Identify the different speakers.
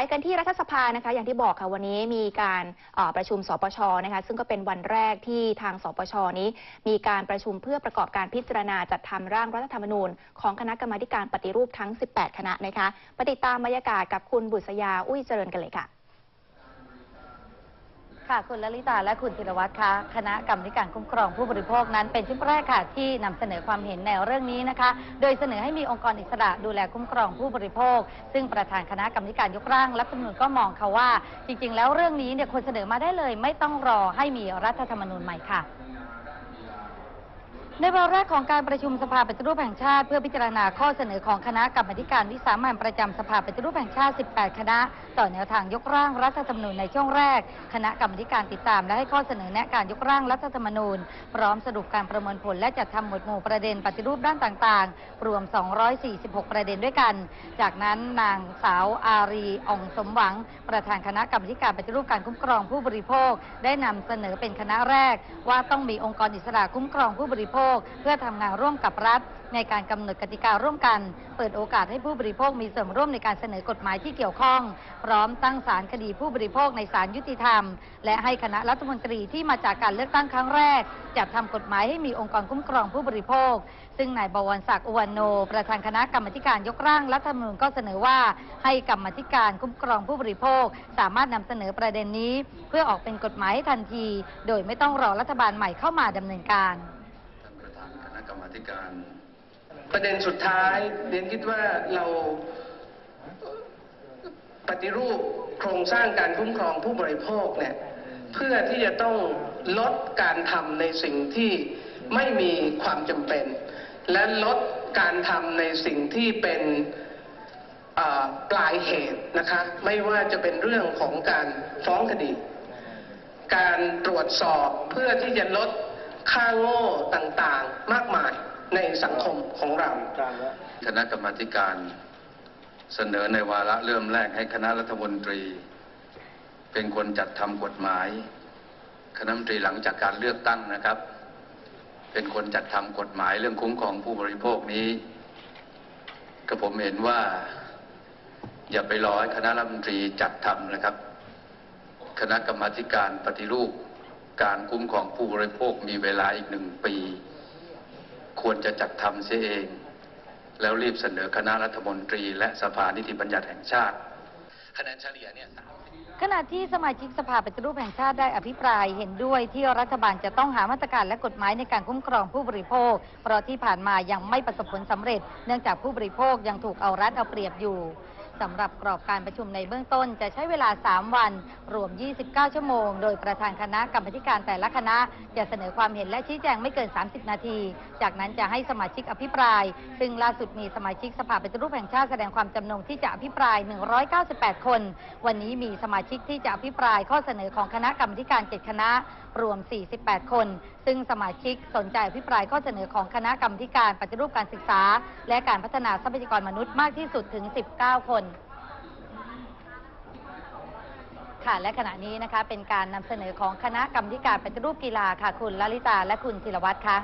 Speaker 1: ไปกันที่รัฐสภานะคะ อย่างที่บอกค่ะวันนี้มีการประชุมสปชนะคะซึ่งก็เป็นวันแรกที่ทางสปชนี้ มีการประชุมเพื่อประกอบการพิจารณาจัดทำร่างรัฐธรรมนูญ ของคณะกรรมาธิการปฏิรูปทั้ง 18 คณะนะคะปติดตามบรรยากาศกับคุณบุษยาอุ้ยเจริญกันเลยค่ะ
Speaker 2: ค่ะคุณลลิตาและคุณธีรวัตรคะคณะกรรมการคุ้มครองผู้บริโภคนั้นเป็นชุดแรกค่ะที่นำเสนอความเห็นในเรื่องนี้นะคะ โดยเสนอให้มีองค์กรอิสระดูแลคุ้มครองผู้บริโภค ซึ่งประธานคณะกรรมการยกร่างรัฐธรรมนูญก็มองค่ะว่า จริง ๆ แล้วเรื่องนี้เนี่ยควรเสนอมาได้เลย ไม่ต้องรอให้มีรัฐธรรมนูญใหม่ค่ะ ในวาระของการประชุมสภาปฏิรูปแห่งชาติ เพื่อพิจารณาข้อเสนอของคณะกรรมธิการวิสามัญประจำสภาปฏิรูปแห่งชาติ 18 คณะ ต่อแนวทางยกร่างรัฐธรรมนูญในช่วงแรก คณะกรรมธิการติดตาม และให้ข้อเสนอแนะการยกร่างรัฐธรรมนูญ พร้อมสรุปการประเมินผลและจัดทำหมวดหมู่ประเด็นปฏิรูปด้านต่างๆ รวม 246 ประเด็นด้วยกัน จากนั้นนางสาวอารีอ่องสมหวัง ประธานคณะกรรมธิการปฏิรูปการคุ้มครองผู้บริโภค ได้นำเสนอเป็นคณะแรก ว่าต้องมีองค์กรอิสระคุ้มครองผู้บริโภคเพื่อทำงานร่วมกับรัฐ ในการกำหนดกติการ่วมกัน เปิดโอกาสให้ผู้บริโภคมีส่วนร่วมในการเสนอกฎหมายที่เกี่ยวข้อง พร้อมตั้งศาลคดีผู้บริโภคในศาลยุติธรรม และให้คณะรัฐมนตรีที่มาจากการเลือกตั้งครั้งแรกจัดทำกฎหมายให้มีองค์กรคุ้มครองผู้บริโภค ซึ่งนายบวรศักดิ์อุวันโน ประธานคณะกรรมการยกร่างรัฐธรรมนูญก็เสนอว่าให้กรรมธิการคุ้มครองผู้บริโภค สามารถนำเสนอประเด็นนี้ เพื่อออกเป็นกฎหมายให้ทันที โดยไม่ต้องรอรัฐบาลใหม่เข้ามาดำเนินการา
Speaker 3: ธิการ
Speaker 4: ประเด็นสุดท้ายเรียนคิดว่าเราปฏิรูปโครงสร้างการคุ้มครองผู้บริโภคเนี่ยเพื่อที่จะต้องลดการทำในสิ่งที่ไม่มีความจำเป็น และลดการทำในสิ่งที่เป็นปลายเหตุนะคะไม่ว่าจะเป็นเรื่องของการฟ้องคดี การตรวจสอบเพื่อที่จะลดค่าโง่ต่างๆ มากมาย ในสังคมของเรา
Speaker 3: คณะกรรมาธิการเสนอในวาระเริ่มแรกให้คณะรัฐมนตรี เป็นคนจัดทำกฎหมาย คณะรัฐมนตรีหลังจากการเลือกตั้งนะครับ เป็นคนจัดทำกฎหมายเรื่องคุ้มครองผู้บริโภคนี้ ก็ผมเห็นว่า อย่าไปรอให้คณะรัฐมนตรีจัดทำนะครับ คณะกรรมาธิการปฏิรูปการคุ้มครองผู้บริโภคมีเวลาอีกหนึ่งปี ควรจะจัดทำเสียเอง แล้วรีบเสนอคณะรัฐมนตรี และสภานิติบัญญัติแห่งชาติคะแนนเฉลี่ยเนี่ย
Speaker 2: ขณะที่สมาชิกสภาปฏิรูปแห่งชาติได้อภิปรายเห็นด้วยที่รัฐบาลจะต้องหามาตรการและกฎหมายในการคุ้มครองผู้บริโภค เพราะที่ผ่านมายังไม่ประสบผลสำเร็จ เนื่องจากผู้บริโภคยังถูกเอารัดเอาเปรียบอยู่ สำหรับกรอบการประชุมในเบื้องต้นจะใช้เวลา 3 วัน รวม 29 ชั่วโมง โดยประธานคณะกรรมการแต่ละคณะ จะเสนอความเห็นและชี้แจงไม่เกิน 30 นาที จากนั้นจะให้สมาชิกอภิปราย ซึ่งล่าสุดมีสมาชิกสภาปฏิรูปแห่งชาติแสดงความจำนงที่จะอภิปราย 198 คน วันนี้มีสมาชิกที่จะอภิปรายข้อเสนอของคณะกรรมาธิการ7คณะรวม 48 คน ซึ่งสมาชิกสนใจอภิปรายข้อเสนอของคณะกรรมการปฏิรูปการศึกษา และการพัฒนาทรัพยากรมนุษย์มากที่สุดถึง 19 คน ค่ะ และขณะนี้นะคะเป็นการนำเสนอของคณะกรรมาธิการปฏิรูปกีฬาค่ะ คุณลลิตาและคุณธีรวัตรค่ะ